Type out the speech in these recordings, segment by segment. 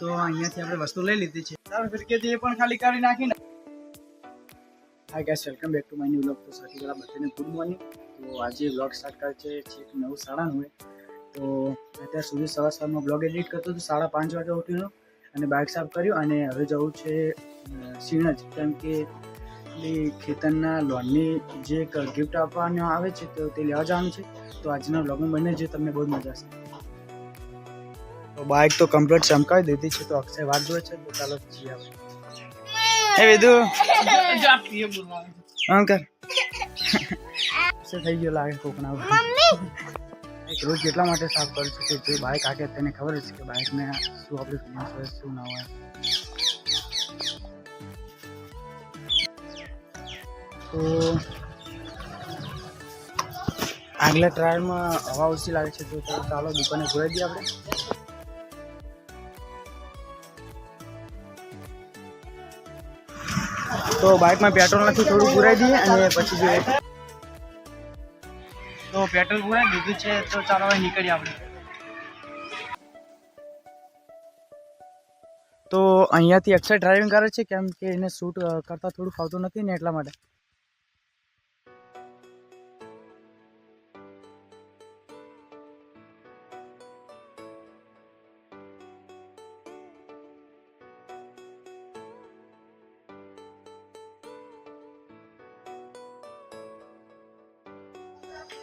તો અહીંયાથી આપણે વસ્તુ લઈ લીધી છે. ચાલો ફિરકેથી એ પણ ખાલી કરી નાખીને. Hi guys welcome back to my new vlog તો સૌથી પહેલાં બધાને ગુડ મોર્નિંગ તો આજે વ્લોગ સ્ટાર્ટ કરે છે છેક નવ સાડા નવે. તો અત્યાર સુધી સવાર સવારમાં બ્લોગ એડિટ કરતો હતો, સાડા પાંચ વાગે ઉઠીનો. અને બાઇક સાફ કર્યું અને હવે જવું છે સીણજ. કેમ કે ખેતરના લોનની જે ગિફ્ટ આપવાનું આવે છે, તો તે લેવા જવાનું છે. તો આજના બ્લોગમાં બને છે તમને બહુ મજા આવશે. તો બાઇક તો કમ્પ્લીટ ચમકાવી દીધી છે, તો અક્ષય વાત જોવે છે, તો ચાલો જઈએ એ વિધુ? અંકલ થઈ ગયો લાગે કોકના એક રોજ એટલા માટે સાફ કરું છું કે જે બાઇક આગે તેને ખબર છે કે બાઇકને શું આપણે ના હોય, શું ના હોય. તો આગલા ટ્રાયલમાં હવા ઓછી લાગે છે, તો ચાલો દુકાને જોઈ દઈએ આપણે. તો બાઇકમાં પેટ્રોલ નથી થોડું પુરાઈ દઈએ અને પછી જોઈએ. તો પેટ્રોલ પુરાઈ દીધું છે તો ચાલો હવે નીકળીએ આપણે. તો અહીંયાથી અક્ષય ડ્રાઇવિંગ કરે છે કેમ કે એને શૂટ કરતાં થોડું ફાવતું નથી ને એટલા માટે.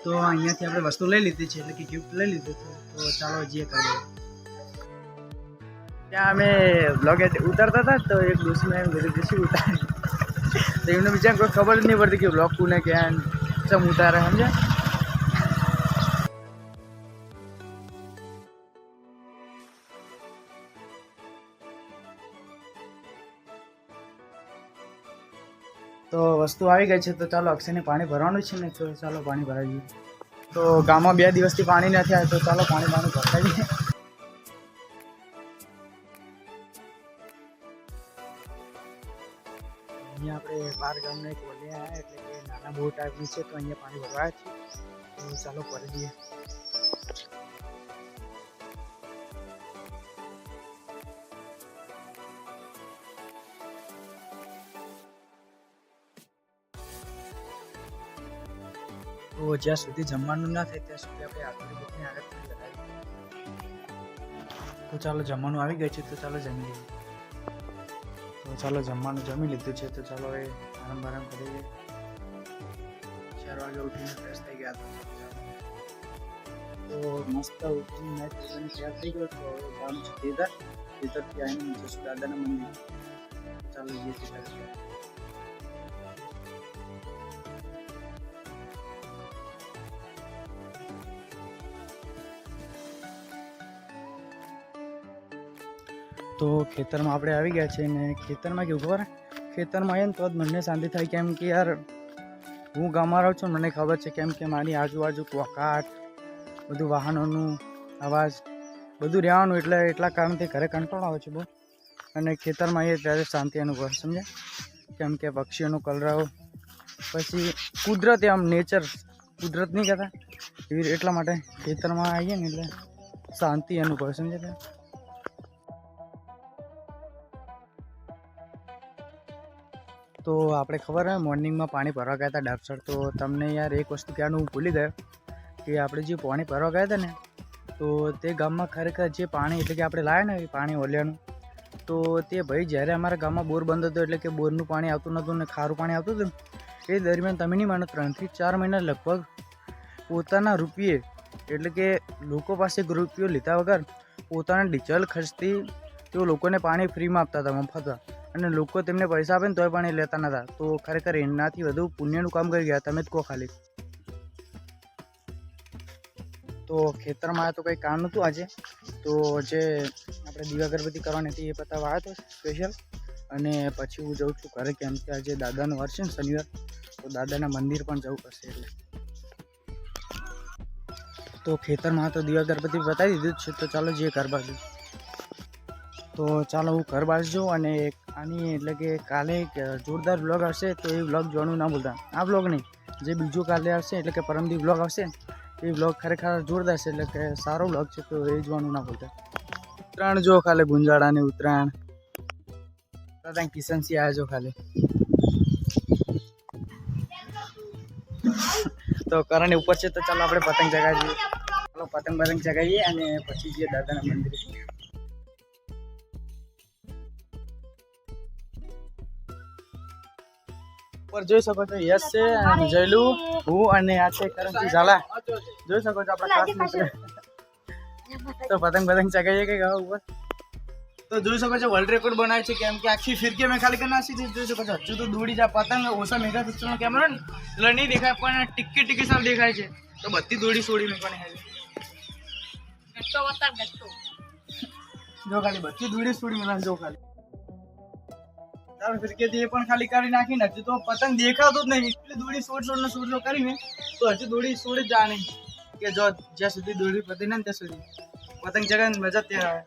તો અહીંયાથી આપણે વસ્તુ લઈ લીધી છે, એટલે કે ગિફ્ટ લઈ લીધું છે. તો ચાલો જઈએ કરીએ ત્યાં અમે બ્લોગ ઉતારતા હતા તો એક દોસ્તમાં એમ કીધું કે શું ઉતારે? તો એમને બીજા કોઈ ખબર જ નહીં પડતી કે બ્લોગ કોને ક્યાં ચમ ઉતારે, સમજ્યા? તો વસ્તુ આવી ગઈ છે, તો ચાલો અક્ષયને પાણી ભરવાનું છે ને, તો ચાલો પાણી ભરાઈ દઈએ તો ગામમાં બે દિવસથી પાણી નથી આવ્યું, તો ચાલો પાણી પાણી ભરાઈ દઈએ અહીંયા આપણે બાર ગામના એક આવ્યા, એટલે કે નાના બહુ ટાઈપની છે, તો અહીંયા પાણી ભરવાયા છે તો ચાલો ભરી દઈએ તો જ્યાં સુધી જમવાનું ના થાય, ત્યાં સુધી આપણે આગળ બુકની આગળ થઈ તો ચાલો જમવાનું આવી ગયું છે, તો ચાલો જમી લઈએ. તો ચાલો જમવાનું જમી લીધું છે, તો ચાલો હવે આરામ બારામ લઈએ. ચાર વાગે ઉઠીને ફ્રેશ થઈ ગયા તો મસ્ત ઉઠીને મેચ જોઈને તૈયાર થઈ ગયો તો હવે જવાનું છે તેદર તેદરથી આવીને જશું દાદાના મંદિર. ચાલો જઈએ તેદર તો ખેતરમાં આપણે આવી ગયા છીએ ને ખેતરમાં કેવું ખબર? ખેતરમાં આવીએ ને તો જ મનને શાંતિ થાય કેમ કે યાર, હું ગામમાં રહું છું મને ખબર છે કેમ કે મારી આજુબાજુ કોકાટ, બધું વાહનોનું અવાજ, બધું રહેવાનું એટલે એટલા કારણથી ઘરે કંટાળો આવે છે બહુ. અને ખેતરમાં આવીએ ત્યારે શાંતિ અનુભવ, સમજ્યા? કેમ કે પક્ષીઓનો કલરવ, પછી કુદરત આમ નેચર કુદરત નહીં કહેતા. એટલા માટે ખેતરમાં આવીએ ને એટલે શાંતિ અનુભવ સમજે તો આપણે ખબર હે મોર્નિંગમાં પાણી ભરવા ગયા હતા ડાબસર તો તમને યાર એક વસ્તુ કહેવાનું હું ભૂલી ગયો, કે આપણે જે પાણી ભરવા ગયા હતા ને, તો તે ગામમાં ખરેખર જે પાણી, એટલે કે આપણે લાવ્યા ને એ પાણી ઓલિયાનું, તો તે ભાઈ જ્યારે અમારા ગામમાં બોર બંધ હતો, એટલે કે બોરનું પાણી આવતું નહોતું ને ખારું પાણી આવતું હતું, એ દરમિયાન તમે નહીં માનો, ત્રણથી ચાર મહિના લગભગ પોતાના રૂપિયે, એટલે કે લોકો પાસે રૂપિયો લીધા વગર પોતાના ડીઝલ ખર્ચથી તેઓ લોકોને પાણી ફ્રીમાં આપતા હતા મફતમાં અને લોકો તેમને પૈસા આપે ને તોય પણ એ લેતા નતા. તો ખરેખર એનાથી વધુ પુણ્યનું કામ કરી ગયા. તમે જ કહો ખાલી. તો ખેતરમાં તો કંઈ કામ નહોતું આજે. તો જે આપણે દીવા અગરબત્તી કરવાની હતી એ પતાવવા આવ્યો હતો સ્પેશિયલ અને પછી હું જઉં છું ઘરે, કેમ કે આજે દાદાનો વાર છે ને શનિવાર. તો દાદાના મંદિર પણ જવું પડશે એટલે. તો ખેતરમાં તો દીવા અગરબત્તી બતાવી દીધું છે. તો ચાલો જઈએ ઘર બાજુ. તો ચાલો હું ઘર બાજુ જાઉં અને આની એટલે કે કાલે એક જોરદાર બ્લોગ આવશે તો એ બ્લોગ જોવાનું ના ભૂલતા. આ બ્લોગ નહીં. જે બીજો કાલે આવશે એટલે કે પરમદી બ્લોગ આવશે, એ બ્લોગ ખરેખર જોરદાર છે એટલે કે સારો બ્લોગ છે તો એ જોવાનું ના ભૂલતા. ઉત્તરાયણ જો ખાલી ગુંજાળાની ઉત્તરાયણ. દાદા કિશનસિંહ આવ્યા જો ખાલી તો કરણ ઉપર છે તો ચાલો આપણે પતંગ ચગાવીએ. ચાલો પતંગ પતંગ ચગાવીએ અને પછી જઈએ દાદાના મંદિરે. ઉપર જોઈ શકો છો યશ છે અને જયલુ હું અને આ છે કરણસિંહ ઝાલા. જોઈ શકો છો આપણા મિત્ર તો પતંગ પતંગ ચગાવીએ કે ગાવા ઉપર? તો જોઈ શકો છો વર્લ્ડ રેકોર્ડ બનાવે છે કેમ કે આખી ફિરકી મેં ખાલી કરી નાખી જોઈ શકો છો હજુ તો દોડી જા પતંગ ઓછા મેગા પિક્ચરનો કેમેરો ને. એટલે નહીં દેખાય પણ ટીકી ટીકી સાફ દેખાય છે. તો બધી દોડી છોડી મેં પણ જો ખાલી બધી દોડી છોડી મેં જો ખાલી. તાર ફિરકે એ પણ ખાલી કરી નાખી હજુ તો પતંગ દેખાતો જ નહીં. એટલી દોડી સોડ સોડ ને સોડ કરીને તો હજુ દોડી સોડ જ જાણે. કે જો જ્યાં સુધી દોડી પતી ને ત્યાં સુધી. પતંગ ચગાવીને મજા ત્યાં.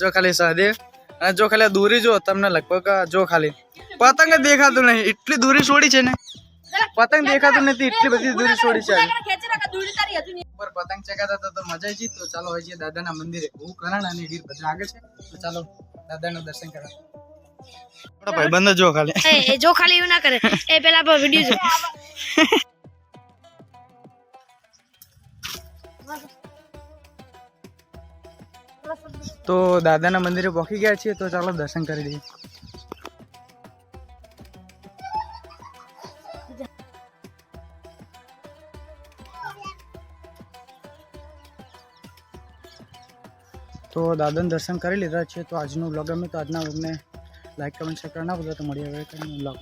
જો ખાલી સહદેવ. અને જો ખાલી દૂરી જો તમને લગભગ જો ખાલી. પતંગ દેખાતું નહીં. એટલી દૂરી છોડી છે ને. પતંગ દેખાતું નથી. એટલી બધી દૂરી છોડી છે. ઉપર પતંગ ચગાતા તો મજા આવી તો ચાલો હજી દાદાના મંદિરે બહુ કરણ અને વીર બધા આગળ છે. તો ચાલો દાદાનું દર્શન કરવા. ભાઈ બંધ જો ખાલી. એ જો ખાલી એવું ના કરે. એ પેલા પર વિડિયો જો. તો દાદાના મંદિરે પહોંચી ગયા છીએ તો ચાલો દર્શન કરી દઈએ તો દાદાને દર્શન કરી લીધા છે. તો આજનું બ્લોગ ગમે તો આજના બ્લોગને લાઈક કમેન્ટ શેર કરી નાખો તો મળીએ હવે બ્લોગ